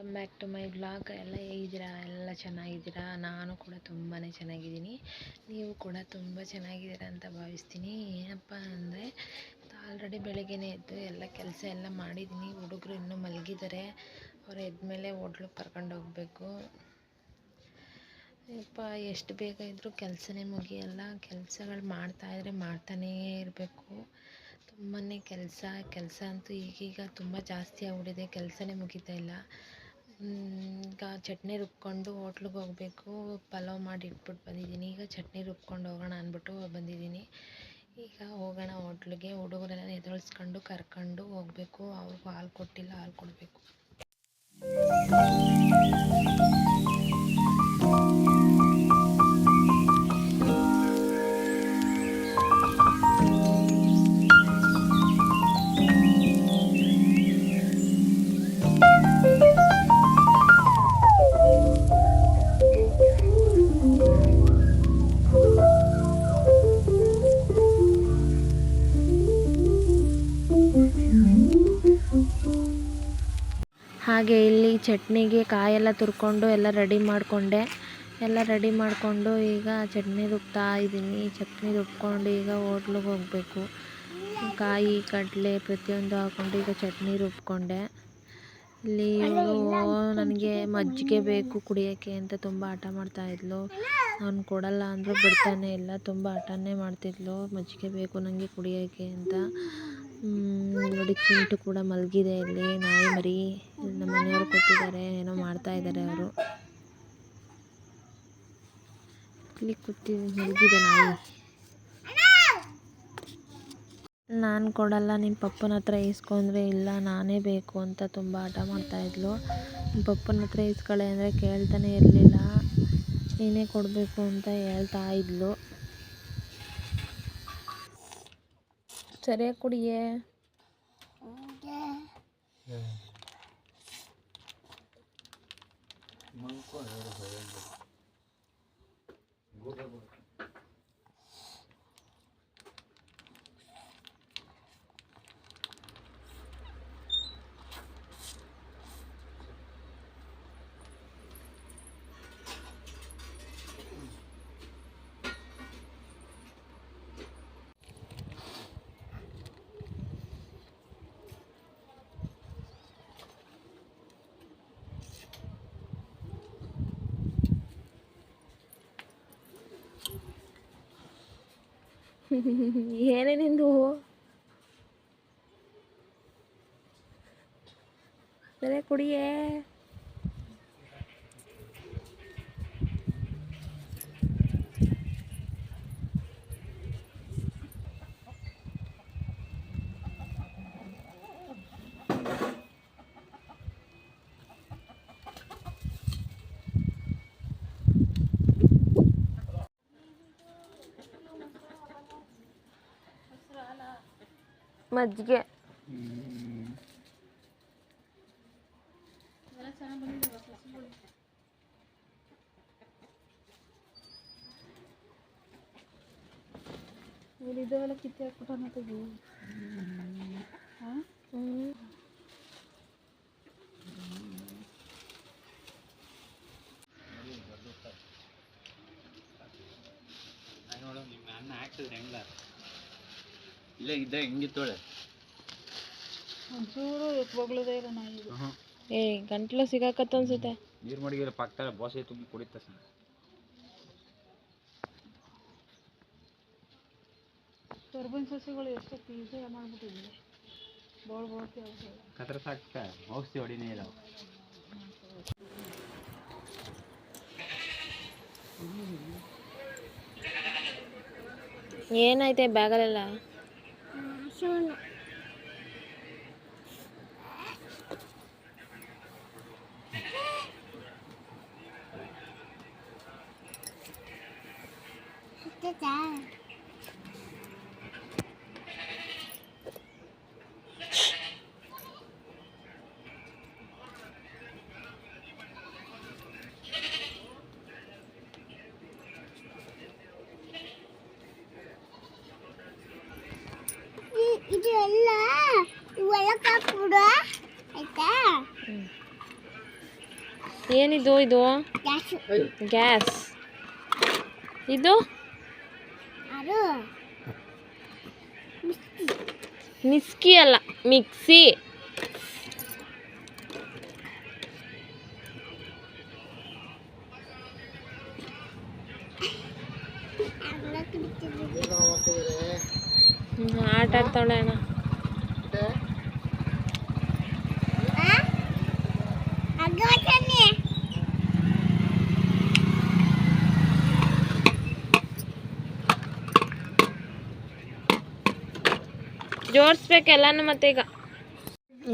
Welcome back to my blog. ಎಲ್ಲ ಹೇಗಿದ್ದೀರಾ? ಎಲ್ಲ ಚೆನ್ನಾಗಿದ್ದೀರಾ? ನಾನು ಕೂಡ ತುಂಬಾ ಚೆನ್ನಾಗಿದ್ದೀನಿ. ನೀವು ಕೂಡ ತುಂಬ ಚೆನ್ನಾಗಿದ್ದೀರಾ ಅಂತ ಭಾವಿಸ್ತೀನಿ. ಏನಪ್ಪ ಅಂದರೆ ಆಲ್ರೆಡಿ ಬೆಳಗ್ಗೆನೇ ಎದ್ದು ಎಲ್ಲ ಕೆಲಸ ಎಲ್ಲ ಮಾಡಿದ್ದೀನಿ. ಹುಡುಗರು ಇನ್ನೂ ಮಲಗಿದ್ದಾರೆ. ಅವ್ರು ಎದ್ಮೇಲೆ ಹೋಟ್ಲಿಗೆ ಕರ್ಕೊಂಡು ಹೋಗಬೇಕು. ಯಪ್ಪ, ಎಷ್ಟು ಬೇಗ ಇದ್ದರೂ ಕೆಲಸನೇ ಮುಗಿಯಲ್ಲ. ಕೆಲಸಗಳು ಮಾಡ್ತಾಯಿದ್ರೆ ಮಾಡ್ತಾನೇ ಇರಬೇಕು. ತುಂಬಾ ಕೆಲಸ ಕೆಲಸ ಅಂತೂ ಈಗೀಗ ತುಂಬ ಜಾಸ್ತಿ ಆಗ್ಬಿಟ್ಟಿದೆ. ಕೆಲಸನೇ ಮುಗಿತಾ ಇಲ್ಲ. ಈಗ ಚಟ್ನಿ ರುಬ್ಕೊಂಡು ಹೋಟ್ಲಿಗೆ ಹೋಗಬೇಕು, ಪಲಾವ್ ಮಾಡಿ ಇಟ್ಬಿಟ್ಟು ಬಂದಿದ್ದೀನಿ. ಈಗ ಚಟ್ನಿ ರುಬ್ಕೊಂಡು ಹೋಗೋಣ ಅಂದ್ಬಿಟ್ಟು ಬಂದಿದ್ದೀನಿ. ಈಗ ಹೋಗೋಣ ಹೋಟ್ಲಿಗೆ, ಹುಡುಗರೆಲ್ಲ ಎದುರಿಸ್ಕೊಂಡು ಕರ್ಕೊಂಡು ಹೋಗಬೇಕು. ಅವ್ರಿಗೂ ಹಾಲು ಕೊಟ್ಟಿಲ್ಲ, ಹಾಲು ಕೊಡಬೇಕು. ಹಾಗೆ ಇಲ್ಲಿ ಚಟ್ನಿಗೆ ಕಾಯೆಲ್ಲ ತುರ್ಕೊಂಡು ಎಲ್ಲ ರೆಡಿ ಮಾಡಿಕೊಂಡೆ. ಎಲ್ಲ ರೆಡಿ ಮಾಡಿಕೊಂಡು ಈಗ ಚಟ್ನಿ ರುಬ್ತಾ ಇದ್ದೀನಿ. ಚಟ್ನಿ ರುಬ್ಕೊಂಡು ಈಗ ಹೋಟ್ಲಿಗೆ ಹೋಗಬೇಕು. ಕಾಯಿ, ಕಡಲೆ ಪ್ರತಿಯೊಂದು ಹಾಕ್ಕೊಂಡು ಈಗ ಚಟ್ನಿ ರುಬ್ಕೊಂಡೆ. ಇಲ್ಲಿ ಇವಳು ನನಗೆ ಮಜ್ಜಿಗೆ ಬೇಕು ಕುಡಿಯೋಕ್ಕೆ ಅಂತ ತುಂಬ ಹಠ ಮಾಡ್ತಾಯಿದ್ಲು ಅವ್ನು ಕೊಡಲ್ಲ ಅಂದರೂ ಬಿಡ್ತಾನೆ ಇಲ್ಲ. ತುಂಬ ಹಠನೇ ಮಾಡ್ತಿದ್ಲು. ಮಜ್ಜಿಗೆ ಬೇಕು ನನಗೆ ಕುಡಿಯೋಕ್ಕೆ ಅಂತ. ನೋಡಿ ಚಿಂಟು ಕೂಡ ಮಲಗಿದೆ ಇಲ್ಲಿ, ನಾಯಿ ಮರಿ ನಮ್ಮ ಮನೆಯವರು ಕೂತಿದ್ದಾರೆ, ಏನೋ ಮಾಡ್ತಾ ಇದ್ದಾರೆ ಅವರು. ಇಲ್ಲಿ ಕೂತಿ ಮಲಗಿದೆ ನಾಯಿ. ನಾನು ಕೊಡಲ್ಲ ನಿಮ್ಮ ಪಪ್ಪನ ಹತ್ರ ಇಸ್ಕೊಂಡ್ರೆ ಇಲ್ಲ, ನಾನೇ ಬೇಕು ಅಂತ ತುಂಬ ಹಠ ಮಾಡ್ತಾಯಿದ್ಲು ನಿಮ್ಮ ಪಪ್ಪನ ಹತ್ರ ಇಸ್ಕೊಳ್ಳಿ ಅಂದರೆ ಕೇಳ್ತಾನೆ ಇರಲಿಲ್ಲ, ನೀನೇ ಕೊಡಬೇಕು ಅಂತ ಹೇಳ್ತಾ ಇದ್ಲು. ಸರಿಯಾಗಿ ಕುಡಿಯೇ ಏನೇ ನಿಂದು? ಸರಿ ಕುಡಿಯೇ. ಮಜ್ಜಿಗೆ ಇದಾವೆಲ್ಲ ಕಿತ್ತೆ ಹಾಕ್ಬಿಟ್ಟು ತೆಗಿ ಹಾಂ ಹ್ಞೂ ನೋಡು ನಿಮ್ಮ ಅನ್ನ ಹಾಕ್ತಿದ್ರೆ ಹೆಂಗ ಇಲ್ಲೇ ಇದ್ದ ಹೆಂಗಿತ್ತೋಳೆ ಒಂಚೂರು ಎತ್ಬೋಗ್ಳದೇ ಇಲ್ಲ ನಾಯಿದು ಏ ಗಂಟ್ಲು ಸಿಗಾಕತ್ತ ಅನ್ಸುತ್ತೆ. ನೀರು ಮಡಗಿರ ಪಕ್ಕದಲ್ಲಿ ಬೋಸೆ ತುಂಬಿ ಕುಡಿತ ಸರ್. ಕರ್ಬೇವಿನ ಸಸಿಗಳು ಎಷ್ಟು ಪೀಸೆ ಮಾಡ್ಬಿಟ್ಟಿದ್ವಿ ಬೋಳ್ ಬೋಳ್ತಿ ಕತ್ರ ಸಾಕ ಔಷಧಿ ಹೊಡಿನೇ ಇಲ್ಲ. ಏನಾಯ್ತೆ ಬ್ಯಾಗಲ್ಲೆಲ್ಲ ಇದು ಏನಿದು ಇದು? ಗ್ಯಾಸು. ಇದು? ಮಿಸ್ಕಿ ಅಲ್ಲ ಮಿಕ್ಸಿ. ಆಟ ಆಡ್ತಾವಳೆ ಅಣ್ಣ. ಜೋಡಿಸ್ಬೇಕು ಎಲ್ಲನೂ ಮತ್ತೆ ಈಗ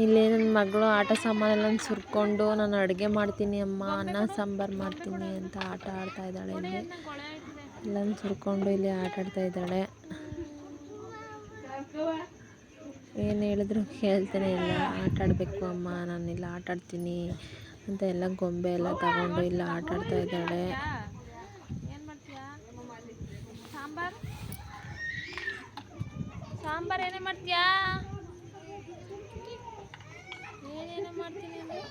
ಇಲ್ಲಿ ನನ್ನ ಮಗಳು ಆಟ ಸಾಮಾನೆಲ್ಲ ಸುರ್ಕೊಂಡು ನಾನು ಅಡುಗೆ ಮಾಡ್ತೀನಿ ಅಮ್ಮ, ಅನ್ನ ಸಾಂಬಾರು ಮಾಡ್ತೀನಿ ಅಂತ ಆಟ ಆಡ್ತಾ ಇದ್ದಾಳೆ ಇಲ್ಲಿ. ಎಲ್ಲ ಸುರ್ಕೊಂಡು ಇಲ್ಲಿ ಆಟ ಆಡ್ತಾ ಇದ್ದಾಳೆ. ಏನು ಹೇಳಿದ್ರು ಕೇಳ್ತಾನೆ ಇಲ್ಲ, ಆಟ ಆಡಬೇಕು ಅಮ್ಮ, ನಾನಿಲ್ಲ ಆಟ ಆಡ್ತೀನಿ ಅಂತ ಎಲ್ಲ ಗೊಂಬೆ ಎಲ್ಲ ತಗೊಂಡು ಇಲ್ಲ ಆಟ ಆಡ್ತಾ ಇದ್ದಾಳೆ ಏನು ಮಾಡ್ತೀಯಾ ಸಾಂಬಾರು ಸಾಂಬಾರು ಏನೇ ಮಾಡ್ತೀಯಾ? ಏನೇನೋ ಮಾಡ್ತೀನಿ ಅಂದ್ರೆ?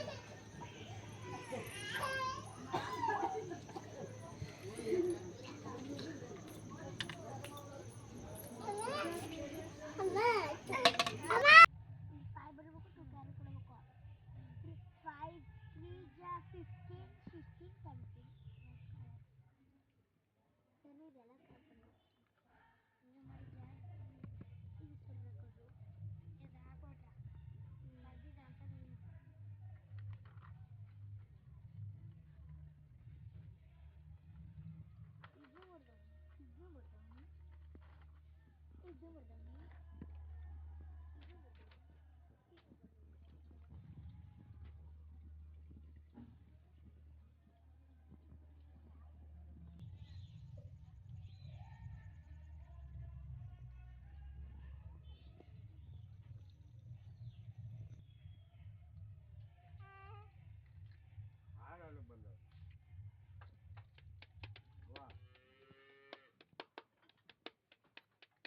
Дима, да?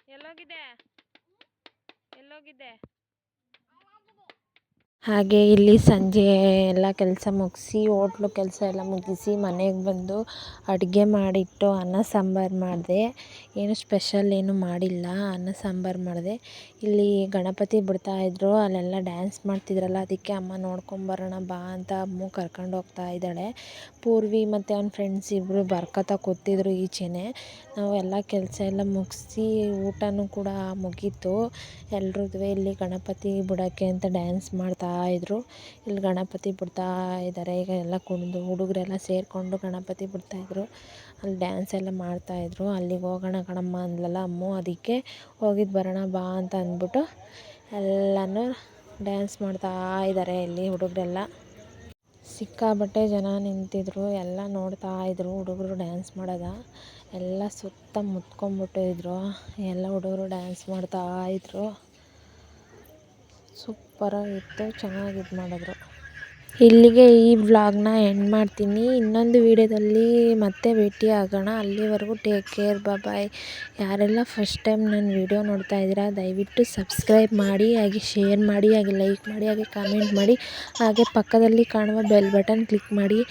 ಎಲ್ಲೋಗಿದೆ? ಎಲ್ಲೋಗಿದೆ? ಹಾಗೆ ಇಲ್ಲಿ ಸಂಜೆ ಎಲ್ಲ ಕೆಲಸ ಮುಗಿಸಿ ಓಟ್ಲು ಕೆಲಸ ಎಲ್ಲ ಮುಗಿಸಿ ಮನೆಗೆ ಬಂದು ಅಡುಗೆ ಮಾಡಿಟ್ಟು ಅನ್ನ ಸಾಂಬಾರು ಮಾಡಿದೆ. ಏನು ಸ್ಪೆಷಲ್ ಏನು ಮಾಡಿಲ್ಲ, ಅನ್ನ ಸಾಂಬಾರು ಮಾಡಿದೆ. ಇಲ್ಲಿ ಗಣಪತಿ ಬಿಡ್ತಾಯಿದ್ರು ಅಲ್ಲೆಲ್ಲ ಡ್ಯಾನ್ಸ್ ಮಾಡ್ತಿದ್ರಲ್ಲ, ಅದಕ್ಕೆ ಅಮ್ಮ ನೋಡ್ಕೊಂಬರೋಣ ಬಾ ಅಂತ ಅಮ್ಮು ಕರ್ಕೊಂಡು ಹೋಗ್ತಾ ಇದ್ದಾಳೆ. ಪೂರ್ವಿ ಮತ್ತು ಅವ್ನ ಫ್ರೆಂಡ್ಸ್ ಇಬ್ಬರು ಬರ್ಕತ್ತ ಕೂತಿದ್ರು ಈಚೆನೆ. ನಾವು ಎಲ್ಲ ಕೆಲಸ ಎಲ್ಲ ಮುಗಿಸಿ ಊಟನೂ ಕೂಡ ಮುಗೀತು. ಎಲ್ರದ್ದು ಇಲ್ಲಿ ಗಣಪತಿ ಬಿಡೋಕ್ಕೆ ಅಂತ ಡ್ಯಾನ್ಸ್ ಮಾಡ್ತಾ ಇದ್ರು. ಇಲ್ಲಿ ಗಣಪತಿ ಬಿಡ್ತಾ ಇದ್ದಾರೆ ಈಗ ಎಲ್ಲ ಕುಣಿದು ಹುಡುಗರೆಲ್ಲ ಸೇರಿಕೊಂಡು ಗಣಪತಿ ಬಿಡ್ತಾಯಿದ್ರು ಅಲ್ಲಿ ಡ್ಯಾನ್ಸ್ ಎಲ್ಲ ಮಾಡ್ತಾಯಿದ್ರು ಅಲ್ಲಿಗೆ ಹೋಗೋಣ ಕಣಮ್ಮ ಅಂದ್ಲಲ್ಲ, ಅಮ್ಮು, ಅದಕ್ಕೆ ಹೋಗಿದ್ದು ಬರೋಣ ಬಾ ಅಂತ ಅಂದ್ಬಿಟ್ಟು ಎಲ್ಲನೂ ಡ್ಯಾನ್ಸ್ ಮಾಡ್ತಾ ಇದ್ದಾರೆ ಇಲ್ಲಿ ಹುಡುಗರೆಲ್ಲ. ಸಿಕ್ಕಾಬಟ್ಟೆ ಜನ ನಿಂತಿದ್ರು. ಎಲ್ಲ ನೋಡ್ತಾ ಇದ್ರು ಹುಡುಗರು ಡ್ಯಾನ್ಸ್ ಮಾಡೋದ. ಎಲ್ಲ ಸುತ್ತ ಮುತ್ಕೊಂಡ್ಬಿಟ್ಟಿದ್ರು ಎಲ್ಲ ಹುಡುಗರು ಡ್ಯಾನ್ಸ್ ಮಾಡ್ತಾ ಇದ್ರು. ಸೂಪರಾಗಿತ್ತು, ಚೆನ್ನಾಗಿ ಇದು ಮಾಡಿದ್ರು. ಇಲ್ಲಿಗೆ ಈ ವ್ಲಾಗ್ನ ಎಂಡ್ ಮಾಡ್ತೀನಿ. ಇನ್ನೊಂದು ವೀಡಿಯೋದಲ್ಲಿ ಮತ್ತೆ ಭೇಟಿ ಆಗೋಣ. ಅಲ್ಲಿವರೆಗೂ ಟೇಕ್ ಕೇರ್ ಬಾಯ್ ಯಾರೆಲ್ಲ ಫಸ್ಟ್ ಟೈಮ್ ನನ್ನ ವೀಡಿಯೋ ನೋಡ್ತಾ ಇದ್ದೀರಾ, ದಯವಿಟ್ಟು ಸಬ್ಸ್ಕ್ರೈಬ್ ಮಾಡಿ, ಹಾಗೆ ಶೇರ್ ಮಾಡಿ, ಹಾಗೆ ಲೈಕ್ ಮಾಡಿ, ಹಾಗೆ ಕಾಮೆಂಟ್ ಮಾಡಿ, ಹಾಗೆ ಪಕ್ಕದಲ್ಲಿ ಕಾಣುವ ಬೆಲ್ ಬಟನ್ ಕ್ಲಿಕ್ ಮಾಡಿ.